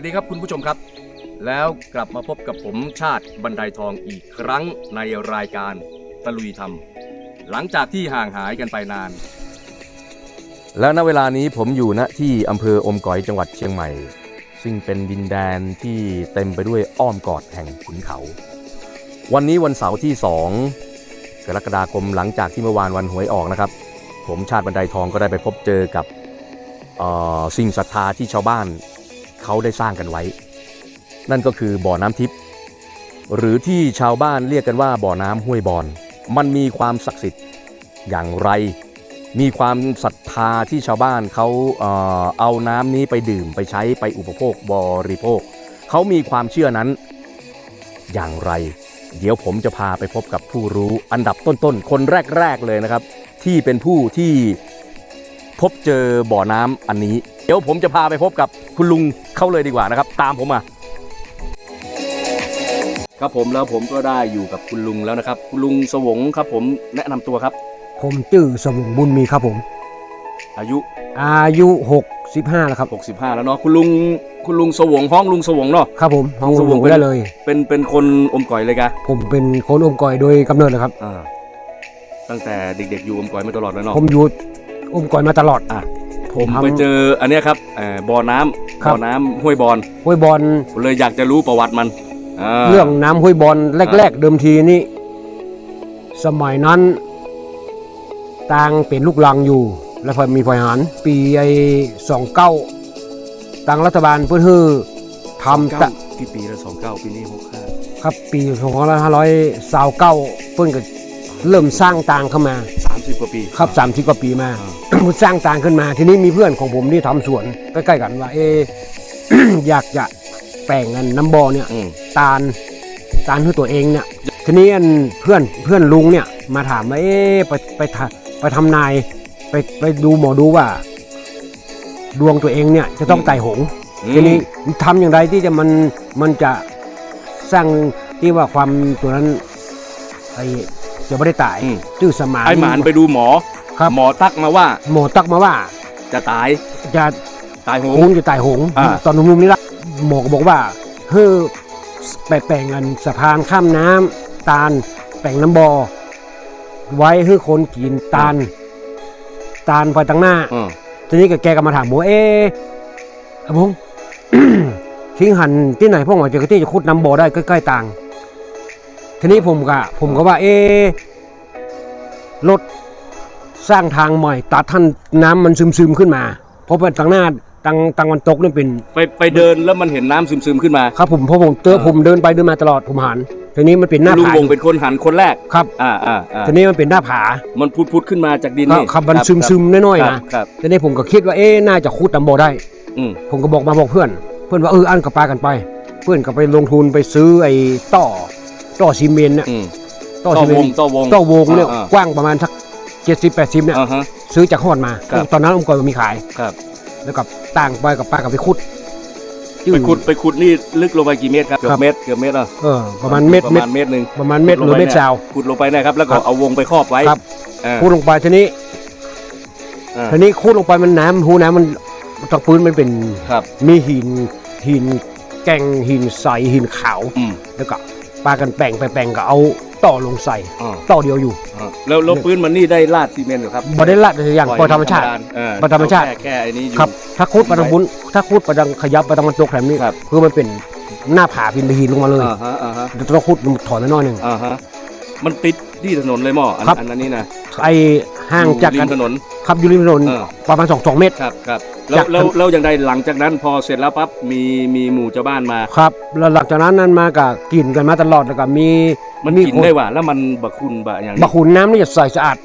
วัสดีครับคุณผู้ชมครับ แล้วกลับมาพบกับผมชาติบันไดทองอีกครั้งในรายการตะลุยธรรม หลังจากที่ห่างหายกันไปนาน แล้วณเวลานี้ผมอยู่ณที่อำเภออมก๋อยจังหวัดเชียงใหม่ ซึ่งเป็นดินแดนที่เต็มไปด้วยอ้อมกอดแห่งขุนเขา วันนี้วันเสาร์ที่ 2 กรกฎาคมหลังจากที่เมื่อวานวันหวยออกนะครับ ผมชาติบันไดทองก็ได้ไปพบเจอกับสิ่งศรัทธาที่ชาวบ้าน เขาได้สร้างกันไว้ นั่นก็คือบ่อน้ำทิพย์หรือที่ชาวบ้านเรียกกันว่าบ่อน้ำห้วยบอน มันมีความศักดิ์สิทธิ์อย่างไร มีความศรัทธาที่ชาวบ้านเขาเอาน้ำนี้ไปดื่มไปใช้ไปอุปโภคบริโภค เขามีความเชื่อนั้นอย่างไร เดี๋ยวผมจะพาไปพบกับผู้รู้อันดับต้นๆ คนแรก ๆ เลยนะครับ ที่เป็นผู้ที่พบเจอบ่อน้ำอันนี้ ดี๋ยวผมจะพาไปพบกับคุณลุงเขาเลยดีกว่านะครับ ตามผมมา ครับผมแล้วผมก็ได้อยู่กับคุณลุงแล้วนะครับ คุณลุงสวงครับผมแนะนำตัวครับ ผมจื่อสมุงบุญมีครับผม อายุ อายุ 65 แล้วครับ 65 แล้วเนาะคุณลุงคุณลุงสวงห้องลุงสวงเนาะ ครับผมห้องสสมุมุงงเป็นได้เลย เป็นเป็นคนอมก่อยเลยกะผมเป็นคนอมก่อยโดยกำเนิดเลยครับ อ่าตั้งแต่เด็กๆอยู่อมก่อยมาตลอดเลยเนาะผมอยู่อมก่อยมาตลอด อะ ผผมมทำ ไปเจออันเนี้ยครับเอ่อบ่อน้ำครับ บ่อน้ำห้วยบอนห้วยบอลผมเลยอยากจะรู้ประวัติมันาเรื่องน้ำห้วยบอลแรก ๆ เดิมทีนี่สมัยนั้นต่างเป็นลูกลังอยู่ แล้วพอมีฝ่ายหารปีไอ้สองเก้าต่างรัฐบาลเพื่อฮือทำตะ 29กี่ปีแล้วสองเก้าปีนี้หกห้าครับปีสองพันห้าร้อยสาวเก้าเพิ่นก็เริ่มสร้างต่างเข้ามา สามสิบกว่าปี ครับสามสิบกว่าปีมา อ่า สร้างต่างขึ้นมา ทีนี้มีเพื่อนของผมที่ทำสวนใกล้ๆกันว่า เอะอยากจะแปลงเงินน้ำบอเนี่ยอืมตาลตาลให้ตัวเองเนี่ย ทีนี้อันเพื่อนเพื่อนลุงเนี่ยมาถามว่าเอ๊ะไปไปทำไปทำนายไปไปดูหมอดูว่า ดวงตัวเองเนี่ยจะต้องไต่หงส์ทีนี้ทำอย่างไรที่จะมันมันจะสร้างที่ว่าความตัวนั้นไอ้จะไม่ได้ตายอืมชื่อสมานไอหมานไปดูหมอ ครับ หมอตักมาว่าหมอตักมาว่า จะตายจะตายโหหงงส์จะตายหงส์อ่า ตอนหนุ่มๆนี่ละหมอก็บอกว่าเฮ้อไปแปลงกันสะพานข้ามน้ำตาล แปลงน้ำบอ ไว้ให้คนกินตาล ตาลไปตั้งหน้าอืมทีนี้ก็แกก็มาถามผมว่าเอ๊ะอะผมทิ้งหันที่ไหนพ่อหมอจะที่จะขุดน้ำบ่อได้ใกล้ๆต่าง ทีนี้ผมก็ผมก็ว่า เอ๊ะรถ สร้างทางใหม่ตัดท่านน้ำมันซึมๆขึ้นมา เพราะเป็นทางหน้าทางทางวันตกนี่เป็นไปไปเดินแล้วมันเห็นน้ำซึมๆขึ้นมา ครับผมเพราะผมเจออ่าผมเดินไปเดินมาตลอดผมหันทีนี้มันเป็นหน้าลุงผาวงเป็นคนหันคนแรกครับอ่าอ่าอ่าทีนี้มันเป็นหน้าผา มันพุดๆขึ้นมาจากดินก็นี่ขับมันซึมๆน้อยคๆรับนะครับทีนี้ผมก็คิดว่าเอ๊ะน่าจะขุดน้ำบ่อได้อืมผมก็บอกมาบอกเพื่อน เพื่อนว่าเอออันกับปลากันไป เพื่อนก็ไปลงทุนไปซื้อไอ้ต่อต่อซีเมนต์เนี่ยอืมต่อต่อซีเมวนงต์ต่อวงต่อวงเนี่ยอ่ากว้างประมาณสัก เจ็ดสิบแปดสิบเนี่ยอ่าฮะ ซื้อจากฮอดมา ครับ ตอนนั้นอมกอยมีขาย ครับแล้วกับต่างไปกับปลากับไปขุดจื้อไปขุดไปขุดนี่ลึกลงไปกี่เมตรครับเกือครับบเมตรเกือบเมตรอะเออประมาณเม็ดประเม็มาดณเมตรหนึ่งประมาณเม็ดหรือเม็ดซาว ขุดลงไปนะครับ แล้วก็ครับเอาวงไปครอบไว้ครับ อ่าขุดลงไปทีนี้อ่าทีนี้ขุดลงไปมันน้ำหูน้ำมันตรงพื้นมันเป็นครับมีหินหินแกงหินใสหินขาว อืมแล้วก็ปลากันแปลงไปแปลงก็เอา ต่อลงใส่อ่า ต่อเดียวอยู่อ่าแล้วแล้วพื้นมันนี่ได้ลาดซีเมนต์เหรอครับบ่ได้ละแต่อย่างปล่อยธรรมชาติ เออปล่อยธรรมชาติ แค่แค่ไอ้นี้อยู่ ครับถ้าคุดไปทางบุญถ้าคุดไปทางขยับไปทางมันตกแถมนี้ครับ คือมันเป็นหน้าผาเป็นหินลงมาเลยอ่าฮะอ่าฮะต้องคุดถอยมาหน่อยหนึ่ง อ่าฮะมันติดที่ถนนเลยหมออันครับ อันนั้นนี่นะ ไอ ห่างจากริกัมนถนนขับอยู่ริมถนนเออ ประมาณสองสองเมตร ครับครับแล้วจากแล้วแล้วอย่างใดหลังจากนั้นพอเสร็จแล้วปั๊บมีมีหมู่ชาวบ้านมา ครับแล้วหลังจากนั้นนั้นมากับกินกันมาตลอดแล้วก็มีมันมีกินคนได้ว่าแล้วมันบะคุณบะอย่างบะขุนน้ำนี่จะใสสะอาด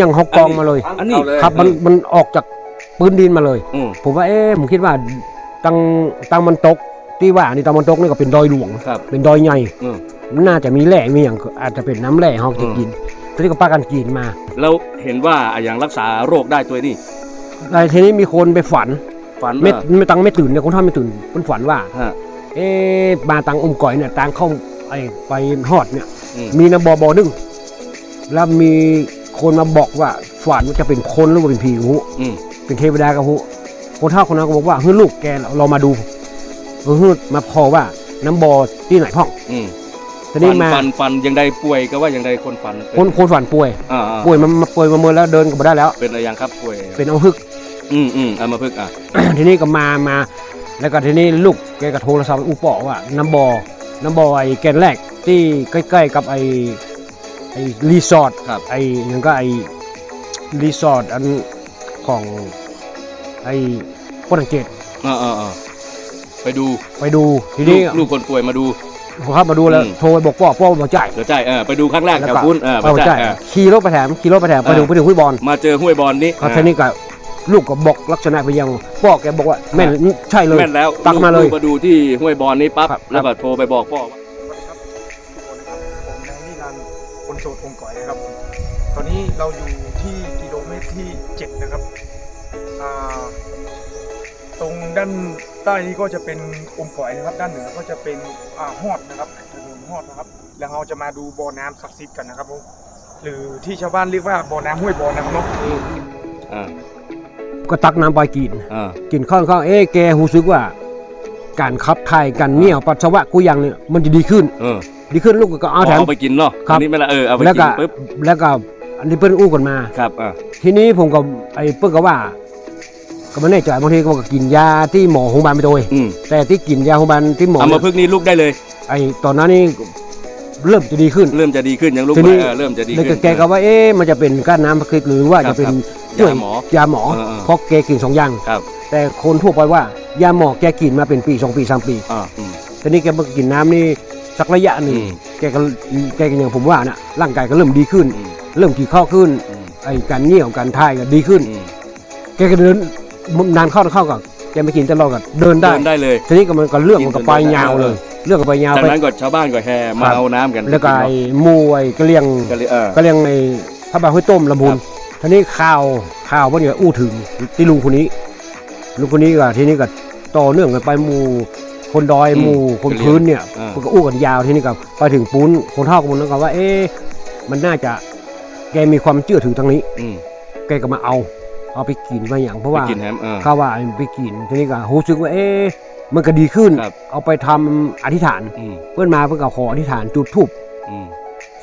ยังเขากองมาเลย อันนี้ครับมันมันออกจากพื้นดินมาเลย อืมผมว่าเอ๊ะผมคิดว่าตังตังมันตกที่ว่านี่ตังมันตกนี่ก็เป็นดอยหลวง ครับ เป็นดอยใหญ่อืมมันน่าจะมีแหล่มีอย่างอาจจะเป็นน้ำแหล่เขาจะกิน ทีนี้ก็ป้ากันกินมาแล้วเห็นว่าอย่างรักษาโรคได้ตัวนี่แล้วทีนี้มีคนไปฝันฝันไม่ว่าไม่ตังไม่ตื่นเนี่ยคนท่าไม่ตื่นคนฝันว่า ฮะ เอ๊ะมาตังอมก่อยเนี่ยตังเข้าไอ้ไปฮอดเนี่ย อืม มีน้ำบอบอหนึงแล้วมีคนมาบอกว่าฝันว่าจะเป็นคนหรือว่าเป็นผีหูอืมเป็นเทวดากับหูคนเท่าคนนั้นก็บอกว่าเฮ้ยลูกแกเรามาดูเออมาพอว่าน้ำบ่อที่ไหนพ่อง อืม ทีนี้ฟันมาฟันฟันยังได้ป่วยก็ว่ายังได้คนฟันเป็คนคนฝันป่วย อ่าอ่าป่วยมันมาป่วยมาเมื่อแล้วเดินก็ไม่ได้แล้ว เป็นอะไรยังครับป่วยเป็นเอาฮึก อืมอืมเอามาพึกษ์อะ ทีนี้ก็มามา แล้วก็ทีนี้ลูกแกก็โทรศัพท์ไปอุปบอกว่าน้ำบ่อน้ำบ่อไอ้แกนแรกที่ใกล้ๆกับไอ้ไอ้รีสอร์ทครับ ไอ้ยังก็ไอ้รีสอร์ทอันของไอ้ฝรั่งเศสอ่าอ่าอ่าไปดูไปดูทีลูนี้กลูกคนป่วยมาดู ผมเข้ามาดูแล้วอืม โทรไปบอกพ่อพ่อบอกจ่ายเดี๋ยวจ่ายเออไปดูครั้งแรกแล้วแถก็วคุณเออพ่อบอกจ่าจ่ายยเออ ขี่รถไปแถมขี่รถไปแถมไปถึงเออ ไปถึงห้วยบอลมาเจอห้วยบอลนี่ก็ทีนี้ก็ลูกก็บอกลักษณะไปยังพ่อแกบอกว่าแม่นใช่เลย แม่นแล้วตักมาเลยกมาดูที่ห้วยบอลนี่ปั๊บครับ แล้วก็โทรไปบอกพ่อว่าสวัสดีครับทุกคนนะครับผมนายนิรันดร์คนโสดองค์ก่อยนะครับผมตอนนี้เราอยู่ที่กิโลเมตรที่ 7 นะครับอ่า ตรงด้านใต้นี้ก็จะเป็นองค์ก่อยนะครับ ด้านเหนือก็จะเป็นอ่าฮอดนะครับถนนฮอดนะครับ แล้วเราจะมาดูบ่อน้ำศักดิ์สิทธิ์กันนะครับผมหรือที่ชาวบ้านเรียกว่าบ่อน้ำห้วยบอลนะครับเนาะอ่าก็ตักน้ำไปกิน อ่ากินข้าวข้าวเอ๊ะแกหูซึกว่า การขับถ่ายการเหนี่ยวปัสสาวะกูยังเนี่ยมันจะดีขึ้น เออดีขึ้นลูกก็เอาแถม เอาไปกินเนาะครับ อันนี้ไม่ละเออเอาไปแล้วกิก็นปุ๊บแล้วก็อันนี้เปิ้นอู้กันมา ครับอ่าทีนี้ผมก็ไอ้เปิ้นก็ว่า ก็ไม่แน่ใจบางทีก็กินยาที่หมอโรงพยาบาลไปโดยอืมแต่ที่กินยาโรงพยาบาลที่หมอเอามาพึกษ์นี่ลูกได้เลย ไอ้ตอนนั้นนี่เริ่มจะดีขึ้น เริ่มจะดีขึ้นยังลูกทีนี้ไม่เออเริ่มจะดีแล้วขึ้ก็นแกก็ว่าเอ๊ะมันจะเป็นก้านน้ำพริกหรือว่าครัจะบเป็นครับช่วยยาหมอยาหมอเออเออ เพราะแกกินสองอย่าง ครับแต่คนทั่วไปว่ายาหมอแกกินมาเป็นปีสองปีสามปีอ่าอืมทีนี้แกมากินน้ำนี่สักระยะหนึ่งอืม แกก็แกก็อย่างผมว่านะร่างกายก็เริ่มดีขึ้น อืมเริ่มขี่ข้อขึ้นอืมไอ้การเหนี่ยวการท่ายก็ดีขึ้น อืมแกก็เดิน นานเข้านานเข้ากับแกไม่กินตลอดก็เดินได้เดินได้เลย ทีนี้ก็มันก็เรื่องมันก็ไปกินจนได้ยาวเลยเออเรื่องก็ไปยาวจากไปนั้นก็ชาวบ้านก็แห่มาครับเอาน้ำกัน แล้วก็ไอ้หมูไอ้กระเลียงก็เลยเออกระเลียงในพระบาทห้วยต้มลำพูครันบทีนี้ข่าวข่าวว่าเนี่ยอู้ถึงที่ลุงคนนี้ลุงคนนี้ก็ทีนี้ก็ต่อเนื่องกันไปหมู่คนดอยหมู่คนพื้นเนี่ยอ่ามันก็อู้กันยาวทีนี้ก็ไปถึงปูนคนเท่ากันหมดแล้วก็ว่า เอ๊ะมันน่าจะแกมีความเชื่อถือทางนี้อืมแกก็มาเอา เอาไปกินมาอย่างเพราะไปว่ากินแฮมเออข้าว่าไปกินทีนี้ก็รู้สึกว่าเอ๊ะมันก็ดีขึ้น ครับเอาไปทำอธิษฐาน อืม เพื่อนมาเพื่อนก็ขออธิษฐานจุดธูปอืม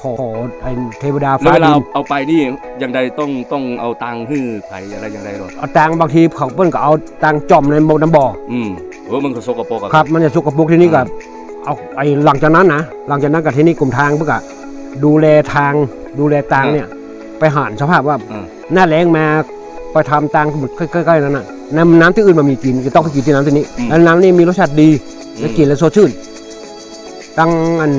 ขอขอไอ้เทวดาแล้วฟ้าเวลาดิเอานเอาไปนี่ยังใดต้องต้องเอาตังค์ฮื้อไผอะไรอย่างไรหรอเอาตังค์บางทีเขาเพื่อนก็เอาตังค์จอมในบ่อน้ำบ่ออืมโอ้มันก็สกปรกอะครับ มันจะสกปรกที่นี่ก็เอาไอ้หลังจากนั้นนะหลังจากนั้นกับที่นี่กลุ่มทางเพื่อก็ดูแลทางดูแลตังเนี่ย ไปหารสภาพว่าอ่าหน้าแรงมา ไปทำตังใกล้ๆนั้นน่ะน้ำน้ำที่อื่นมันมีกินก็ต้องไปกินที่น้ำที่นี้แล้วน้ำนี่มีรสชาติดีและกินแล้วสดชื่นตั้งอัน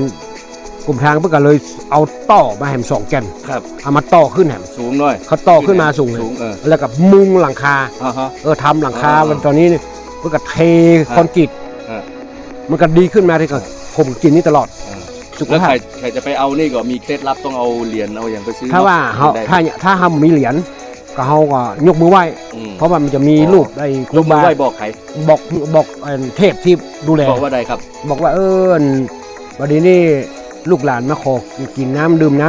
กลุ่มทางเพื่อก็เลยเอาต่อมาแหมสองแกนครับ เอามาต่อขึ้นแหมสูงหน่อยเขาต่อขึ้นมาสูงเลยสูงเออแล้วกับมุงหลังคา อ่าฮะ เออทำหลังคาอ่าวันตอนนี้เนี่ยมันก็เทครับคอนกรีตอ่า มันก็ดีขึ้นมาที่ก็ผมกินนี่ตลอดอ่าสุขแล้วภาใคพรใครจะไปเอานี่ก็มีเคล็ดลับต้องเอาเหรียญเอาอย่างไปซื้อถ้าว่าเนะเขาได้ถ้าถ้าทำมีเหรียญ ก็เขาก็ยกมือไหว้ อืมเพราะว่ามันจะมีอ๋อรูปไอ้คยรูกมือบาไหว้บอกใครบอกบอกไอ้เทพที่ดูแล บอกว่าใดครับ บอกว่าเออวันนี้นี่ลูกหลานมาขอกินน้ำดื่มน้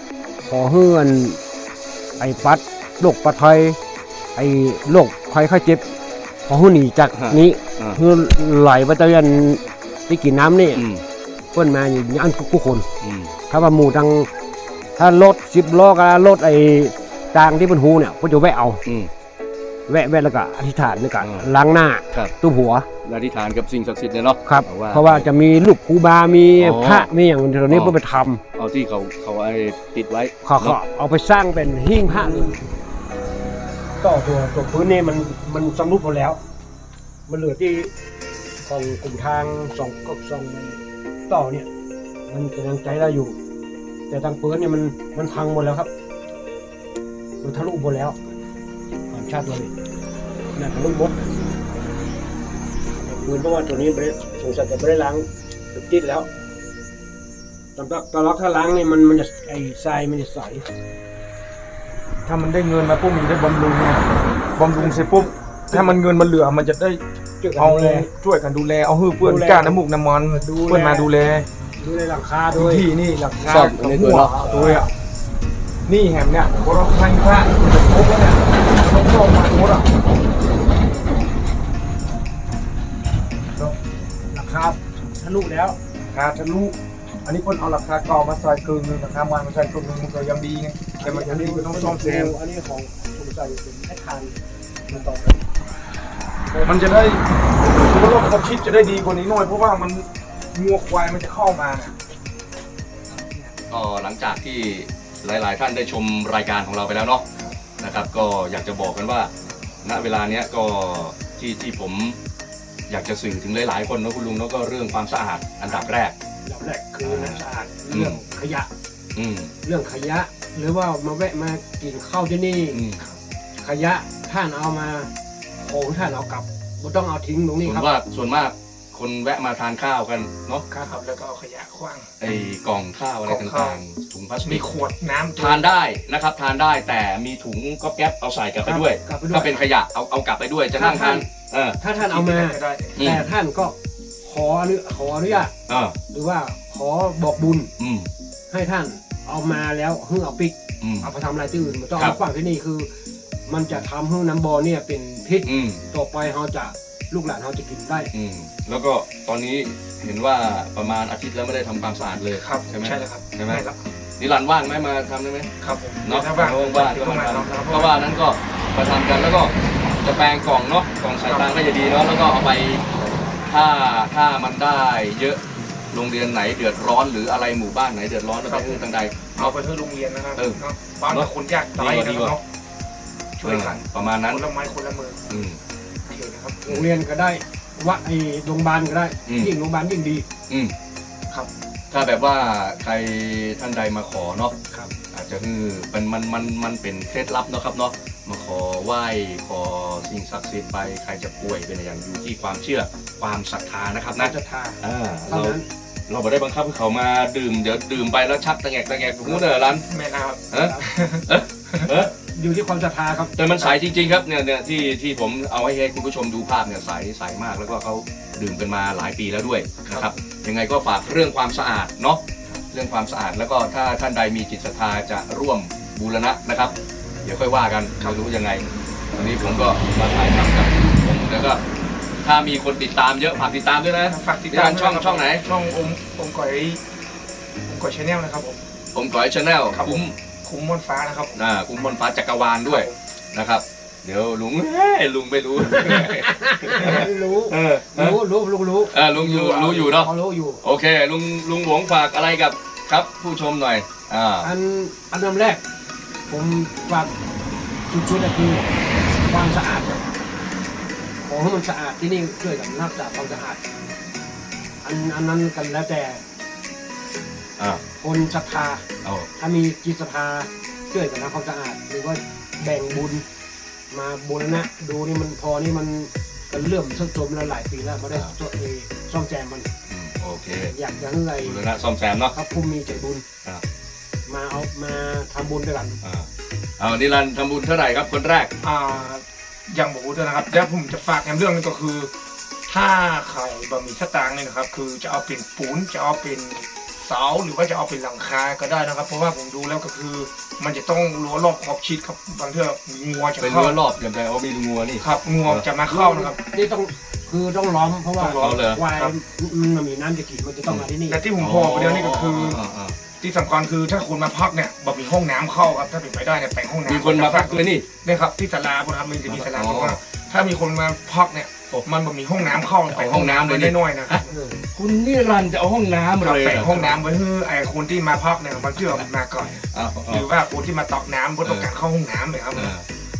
ำขอเฮือนไอ้ปัดโรคปัดไทยไอ้โรคไข้ไข้เจ็บ ขอให้หนีจากฮะ นี้อ่าคือไหลไปตะเวนที่กินน้ำนี่อืมเพื่อนมาอย่างอันกุคน อืมถ้าว่าหมู่ทางถ้ารถสิบล้อกับรถไอ้ ตางที่เป็นหูเนี่ยก็จะแวะเอาอืม แวะแวะแล้วก็อธิษฐานนี่ก็อืมล้างหน้าครับตุ้มหัวอธิษฐานกับสิ่งศักดิ์สิทธิ์เนี่ยเนาะครับเอาว่าเพราะว่าจะมีลูกครูบา มีอ๋อพระมีอย่างตรงนี้อ๋อ เพื่อไปทำเอาที่เขาเขาไอ้ติดไว้เขาเขาเนาะเอาไปสร้างเป็นหิ้งพระเลยต่อตัวตัวพื้นนี่มันมันสำรุดหมดแล้ว มันเหลือที่ของกลุ่มทางสองก็สองต่อเนี่ย มันกำลังใจได้อยู่ แต่ทางปืนเนี่ยมันมันพังหมดแล้วครับ มันทะลุหมดแล้วความชาติตัวนี้น่าทะลุหมดปืนเพราะว่าตัวนี้ไม่ได้สงสัยจะไม่ได้ล้างติดแล้วตอนตอนล็อกถ้าล้างเนี่ยมันมันจะไอ้ทรายมันจะใสถ้ามันได้เงินมาปุ๊บมันจะได้บำรุงไงบำรุงเสร็จปุ๊บถ้ามันเงินมันเหลือมันจะได้เอาดูแลช่วยกันดูแลเอาหื้อเพื่อนดูแลก้าน้ำมูกน้ำมันดูแลเพื่อนมาดูแลดูในหลังคาพื้ด้นวยที่นี่หลักคาซ่อมกับนี่หัตัววเนาะตัวอะ นี่แหมเนี่ยพอเราใช้พระจะครบแล้วเนี่ยต้องเข้ามาหมดอะเนาะครับทะลุแล้วครับทะลุอันนี้คนเอาราคาก่ามาใส่กึ่งหนึงราคาวันมาใส่กึ่งหนึงมันก็ยังดีไงแต่มันยังดีก็ต้องซ่อมแซมอันนี้ของผมใส่เป็นแอคทานมันต่อมันจะได้คือว่าความคิดจะได้ดีกว่านี้หน่อยเพราะว่ามันงัวควายมันจะเข้ามาเนี่ยก็หลังจากที่ หลาย ๆ ท่านได้ชมรายการของเราไปแล้วเนาะนะครับ ก็อยากจะบอกกันว่า ณเวลาเนี้ยก็ที่ที่ผมอยากจะสื่อถึงหลาย ๆ คนนะคุณลุงเนาะก็เรื่องความสะอาดอันดับแรกอย่างแรกคือน้ำสะอาดเรื่องขยะ อืม เรื่องขยะ หรือว่ามาแวะมากินข้าวที่นี่ อืม ขยะท่านเอามาของท่านเอากลับไม่ต้องเอาทิ้งตรงนี้ส่วครับนว่าส่วนมาก คนแวะมาทานข้าวกันเนาะครับแล้วก็เอาขยะขว้าง ไอ้กล่องข้าวอะไรกล่องข้าต่าว งๆถุงพลาสมีติกขวดน้ำ ทานได้นะครับ ทานได้แต่มีถุงก็แก๊ปเอาใส่กลับไปด้วย กลับไปด้วยถ้าเป็นขยะเอาเอากลับไปด้วยจะนั่งทานเออ ถ้าท่านเอามา ก็ได้อืม แต่ท่านก็ขออนุขออนุญาตเออหรือว่าขอบอกบุญอืมให้ท่านเอามาแล้วเพิ่งเอาปิกอืม เอาไปทำอะไรที่อื่นมันต้องครัเอาบฝังที่นี่คือ มันจะทำให้น้ำบอเนี่ยเป็นพิษอืม ต่อไปเราจะ ลูกหลานเราจะกินได้ อืมแล้วก็ตอนนี้เห็นว่าประมาณอาทิตย์แล้วไม่ได้ทำความสะอาดเลยครับใช่ไหมใช่แล้วครับใช่ไหม แล้ว นิรันดร์ว่างไหมมาทำได้ไหมครับผมเนาะถ้าว่างว่างก็ก็มามาทครับำเพราะว่านั้นก็มาทำกันแล้วก็จะแปลงกล่องเนาะกล่องสายตางก็จะดีเนาะแล้วก็เอาไปถ้าถ้ามันได้เยอะโรงเรียนไหนเดือดร้อนหรืออะไรหมู่บ้านไหนเดือดร้อนแล้วไปเรื่องต่างใด เอาไปเพื่อโรงเรียนนะครับเออเนาะบ้านกับคนยากไร้นะดีคกว่ารับเนาะช่วยกันเออประมาณนั้นคนละไม้คนละมือ อืม โอเคนะครับโรงเรียนก็ได้วัดไอ้โรงพยาบาลก็ได้ อืม ยิ่งโรงพยาบาลยิ่งดีอืมครับถ้าแบบว่าใครท่านใดมาขอเนาะครับอาจจะคือมันมันมันมันเป็นเคล็ดลับเนาะครับเนาะมาขอไหว้ขอสิ่งศักดิ์สิทธิ์ไปใครจะป่วยเป็นอย่างอยู่ที่ความเชื่อความศรัทธานะครับนะจะทาอ่าเท่าเรานั้นเราไม่ได้บังคับให้เขามาดื่มเดี๋ยวดื่มไปแล้วชักตะแงกตะแงกหูเนอะร้าน แม่นะครับเอ๊ะเอ๊ะเอ๊ะ อยู่ที่ความศรัทธาครับ แต่มันใสจริงๆครับเนี่ยเนี่ยที่ที่ผมเอาให้ให้คุณผู้ชมดูภาพเนี่ยใสใสมากแล้วก็เขาดื่มกันมาหลายปีแล้วด้วยนะครับยังไงก็ฝากเรื่องความสะอาดเนาะเรื่องความสะอาดแล้วก็ถ้าท่านใดมีจิตศรัทธาจะร่วมบูรณะนะครับ เดี๋ยวค่อยว่ากันไม่รู้ยังไงวันนี้ผมก็มาถ่ายทำกับผมแล้วก็ถ้ามีคนติดตามเยอะฝากติดตามด้วยนะฝากติดตามช่องช่องไหน ช่องอมอมก๋อยอมก๋อยชาแนลนะครับผมผมก๋อยชาแนลครับผม คุ้มคุ้มมอนฟ้านะครับอ่าคุ้มบนฟ้าจักรวาลด้วยนะครับ เดี๋ยวลุงเฮ้ยลุงไม่รู้ รู้เออเออรู้รู้รู้รู้เออลุงอยู่รู้อยู่เนาะพอรู้อยู่ โอเค ลุงลุงหวงฝากอะไรกับครับผู้ชมหน่อยอ่าอันอันดับแรก ผมฝากชุดๆก็คือความสะอาดครับขอให้มันสะอาดที่นี่ช่วยกันรักษาความสะอาด อันอันนั้นกันแล้วแต่ อ่าคนศรัทธาเอาถ้ามีจิตศรัทธาช่วยกันทำความสะอาดหรือว่าแบ่งบุญมาบูรณะดูนี่มันพอนี่มันกันเริ่มทรุดโทรมแล้วหลายปีแล้วไม่ได้ซ่อมเอซ่อมแซมมันอืมโอเคอยากจะให้อะไรบูรณะซ่อมแซมเนาะครับผู้มีใจบุญครับมาเอามาทำบุญด้วยกันอ่าเอานิรันดร์ทำบุญเท่าไหร่ครับคนแรก อ่าอย่างบอกด้วยนะครับแล้วผมจะฝากแอมเรื่องนึงก็คือ ถ้าใครบะหมี่สตางค์เนี่ยนะครับ คือจะเอาเป็นปูนจะเอาเป็น เสาหรือว่าจะเอาเป็นหลังคาก็ได้นะครับ เพราะว่าผมดูแล้วก็คือ มันจะต้องรั้วรอบขอบชิดครับบางเทื่องัวจะเป็นเข้ารั้วรอบกันไปเอามีงัวนี่ ครับงัวจะมาเข้านะครับ นี่ต้องคือต้องล้อมเพราะว่าต้องล้อมเลยควายครับ มันมีน้ำจะกินมันจะต้องมาที่นี่และที่ผมบอกไปเดียวนี่ก็คืออาาที่สำคัญคือถ้าคุณมาพักเนี่ยบะมีห้องน้ำเข้าครับถ้าเป็นไปได้เนี่ยแต่งห้องน้ำมีคนมาพักด้วยนี่ เนี่ยครับที่ศาลาบนครับมันจะมีศาลาอ๋อบอกว่าถ้ามีคนมาพักเนี่ย มันบะมีห้องน้ำเข้าแต่งห้องน้ำเอาห้องน้ำไว้เลยนี่น้อยๆนะครับเออคุณนิรันดร์จะเอาห้องน้ำครับเลยแต่งห้องน้ำไว้ให้ไอ้คนที่มาพักเนี่ยบางเชื่อมาก่อนเอาหเอารือว่าคนที่มาตอกน้ำบนต้องการเข้าห้องน้ำเลยครับเออ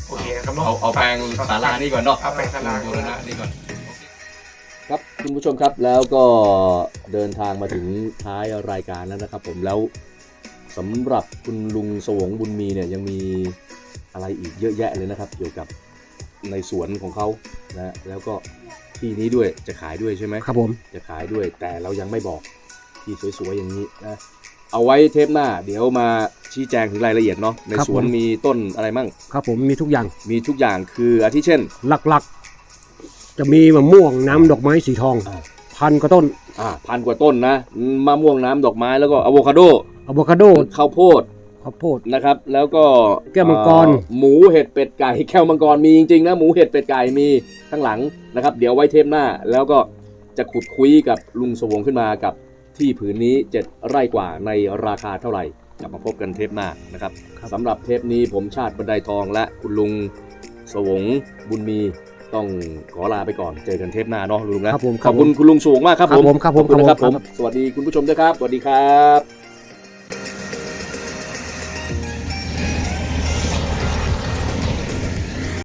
โอเคนะครับนะเอาเอาแปลงศาลานี่ก่อนเนาะเอาแปลงศาลา บูรณะนี่ก่อน ครับคุณผู้ชมครับแล้วก็เดินทางมาถึงท้ายรายการแล้วนะครับ ผมแล้วสำหรับคุณลุงสวงบุญมีเนี่ยยังมีอะไรอีกเยอะแยะเลยนะครับ เกี่ยวกับ ในสวนของเขานะแล้วก็ที่นี้ด้วยจะขายด้วยใช่ไหมครับผมจะขายด้วยแต่เรายังไม่บอกที่สวยๆอย่างนี้นะเอาไว้เทปหน้า เดี๋ยวมาชี้แจงถึงรายละเอียดเนาะในสวนมีต้นอะไรมั่งครับผมมีทุกอย่างมีทุกอย่างคืออาทิเช่น หลักๆ จะมีมะม่วงน้ำดอกไม้สีทองอ่าพันกว่าต้นอ่าพันกว่าต้นนะมะม่วงน้ำดอกไม้แล้วก็อะโวคาโดอะโวคาโดข้าวโพด ข้าวโพด นะครับ แล้วก็แก้วมังกร เอ่อหมูเห็ดเป็ดไก่แก้วมังกรมีจริงๆนะหมูเห็ดเป็ดไก่มีข้างหลังนะครับ เดี๋ยวไว้เทปหน้า แล้วก็จะขุดคุยกับลุงสวงขึ้นมากับที่ผืนนี้ 7 ไร่กว่าในราคาเท่าไหร่กลับมาพบกันเทปหน้านะครับครับ สำหรับเทปนี้ผมชาติบันไดทองและคุณลุงสวงบุญมีต้องขอลาไปก่อนเจอกันเทปหน้าเนาะลุงนะครับผมขอบคุณคุณลุงสวงมากครับครับผมครับผมขอบคุณนะครับคผรับมสวัสดีคุณผู้ชมด้วยครับ สวัสดีครับ